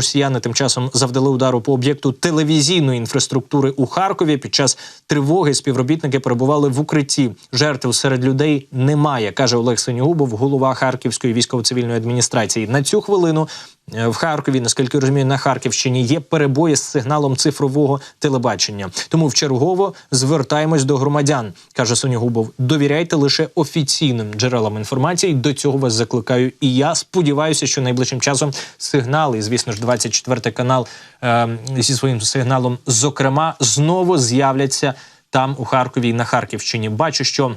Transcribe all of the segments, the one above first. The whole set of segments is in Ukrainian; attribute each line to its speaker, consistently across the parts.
Speaker 1: росіяни тим часом завдали удару по об'єкту телевізійної інфраструктури у Харкові. Під час тривоги співробітники перебували в укритті. Жертв серед людей немає, каже Олег Синьогубов, голова Харківської військово-цивільної адміністрації. На цю хвилину в Харкові, наскільки розумію, на Харківщині є перебої з сигналом цифрового телебачення. Тому вчергово звертаємось до громадян, каже Сонігубов. Довіряйте лише офіційним джерелам інформації. До цього вас закликаю. І я сподіваюся, що найближчим часом сигнали, звісно ж, 24 канал е, зі своїм сигналом, зокрема, знову з'являться там у Харкові і на Харківщині. Бачу, що.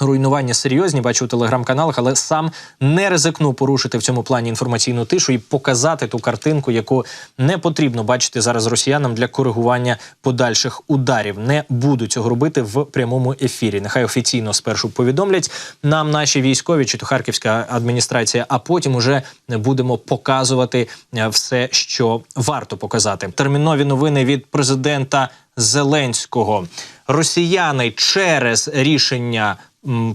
Speaker 1: Руйнування серйозні, бачу у телеграм-каналах, але сам не ризикну порушити в цьому плані інформаційну тишу і показати ту картинку, яку не потрібно бачити зараз росіянам для коригування подальших ударів. Не буду цього робити в прямому ефірі. Нехай офіційно спершу повідомлять нам наші військові чи то харківська адміністрація, а потім уже будемо показувати е, все, що варто показати. Термінові новини від президента Зеленського. Росіяни через рішення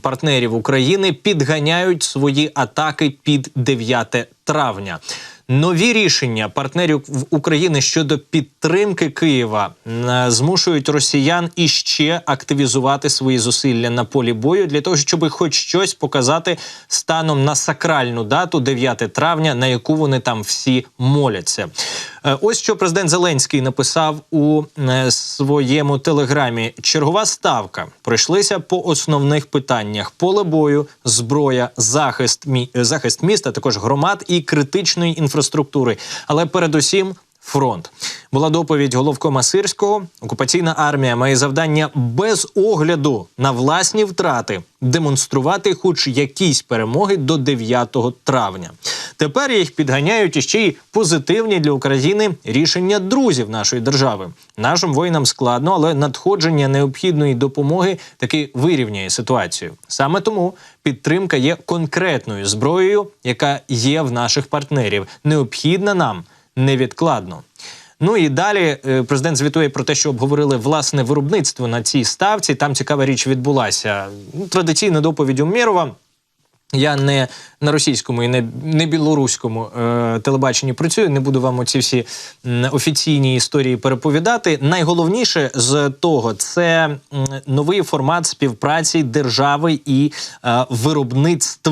Speaker 1: партнерів України підганяють свої атаки під 9 травня. Нові рішення партнерів України щодо підтримки Києва змушують росіян іще активізувати свої зусилля на полі бою для того, щоб хоч щось показати станом на сакральну дату 9 травня, на яку вони там всі моляться. Е, Ось що президент Зеленський написав у е, своєму телеграмі. Чергова ставка пройшлися по основних питаннях: поле бою, зброя, захист мі... е, захист міста, також громад і критичної інфраструктури. Але передусім. Фронт була доповідь головкома Сирського. Окупаційна армія має завдання без огляду на власні втрати демонструвати хоч якісь перемоги до 9 травня. Тепер їх підганяють іще й позитивні для України рішення друзів нашої держави. Нашим воїнам складно, але надходження необхідної допомоги таки вирівняє ситуацію. Саме тому підтримка є конкретною зброєю, яка є в наших партнерів, необхідна нам невідкладно. Ну і далі е, президент звітує про те, що обговорили власне виробництво на цій ставці. Там цікава річ відбулася. Ну, Традиційна доповідь Умєрова. Я не на російському і не, не білоруському е, телебаченні працюю. Не буду вам оці всі офіційні історії переповідати. Найголовніше з того це новий формат співпраці держави і е, виробництв.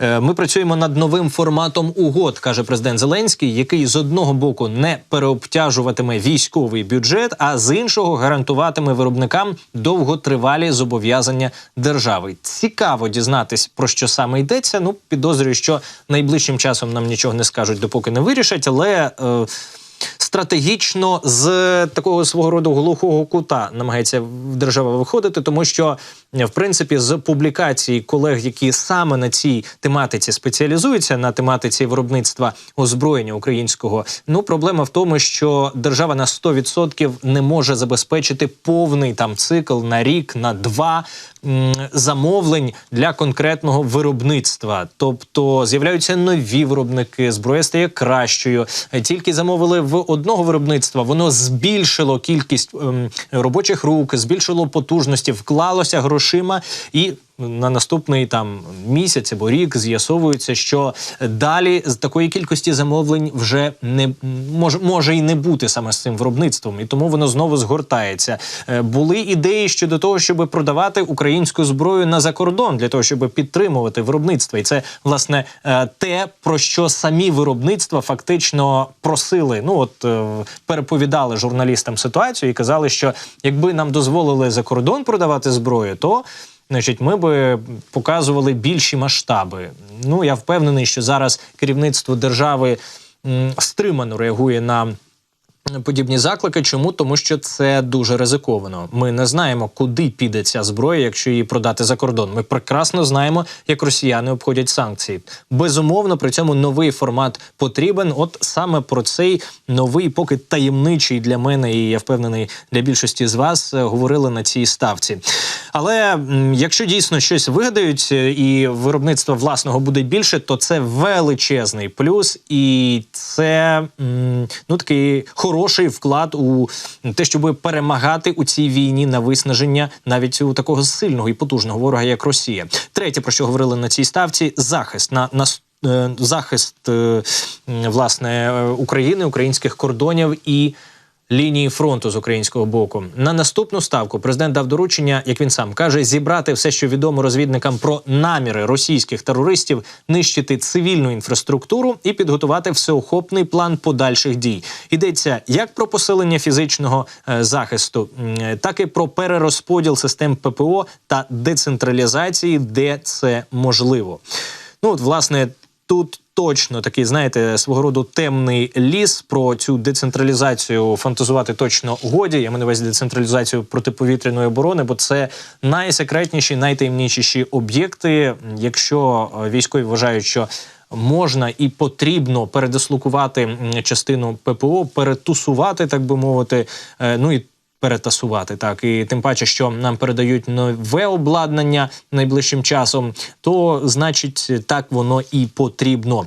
Speaker 1: Е, Ми працюємо над новим форматом угод, каже президент Зеленський, який з одного боку не переобтяжуватиме військовий бюджет, а з іншого гарантуватиме виробникам довготривалі зобов'язання держави. Цікаво дізнатись про що саме йдеться. Ну підозрюю, що найближчим часом нам нічого не скажуть, допоки не вирішать, але. Е, Стратегічно з такого свого роду глухого кута намагається держава виходити, тому що в принципі з публікацій колег, які саме на цій тематиці спеціалізуються на тематиці виробництва озброєння українського. Ну проблема в тому, що держава на 100% не може забезпечити повний там цикл на рік, на два м, замовлень для конкретного виробництва. Тобто з'являються нові виробники, зброя стає кращою. Тільки замовили в одного виробництва, воно збільшило кількість ем, робочих рук, збільшило потужності, вклалося грошима і. На наступний там місяць або рік з'ясовується, що далі з такої кількості замовлень вже не може, може і не бути саме з цим виробництвом, і тому воно знову згортається. Е, Були ідеї щодо того, щоб продавати українську зброю на закордон для того, щоб підтримувати виробництво, і це власне е, те, про що самі виробництва фактично просили. Ну от е, переповідали журналістам ситуацію і казали, що якби нам дозволили за кордон продавати зброю, то Значить, ми би показували більші масштаби. Ну я впевнений, що зараз керівництво держави стримано реагує на подібні заклики. Чому? Тому що це дуже ризиковано. Ми не знаємо, куди піде ця зброя, якщо її продати за кордон. Ми прекрасно знаємо, як росіяни обходять санкції. Безумовно, при цьому новий формат потрібен. От саме про цей новий, поки таємничий для мене, і я впевнений для більшості з вас е, говорили на цій ставці. Але якщо дійсно щось вигадають е, і виробництва власного буде більше, то це величезний плюс, і це ну такий хороший вклад у те, щоб перемагати у цій війні на виснаження навіть у такого сильного і потужного ворога, як Росія. Третє, про що говорили на цій ставці, захист на, на е, захист е, власне е, України, українських кордонів і. Лінії фронту з українського боку на наступну ставку президент дав доручення, як він сам каже, зібрати все, що відомо розвідникам про наміри російських терористів нищити цивільну інфраструктуру і підготувати всеохопний план подальших дій. Йдеться як про посилення фізичного е, захисту, так і про перерозподіл систем ППО та децентралізації, де це можливо. Ну от власне тут. Точно такий, знаєте, свого роду темний ліс про цю децентралізацію фантазувати точно годі. Я маю на увазі децентралізацію протиповітряної оборони, бо це найсекретніші, найтаємніші об'єкти. Якщо е, військові вважають, що можна і потрібно передислокувати частину ППО, перетусувати, так би мовити, е, ну і перетасувати так, і тим паче, що нам передають нове обладнання найближчим часом, то значить так воно і потрібно.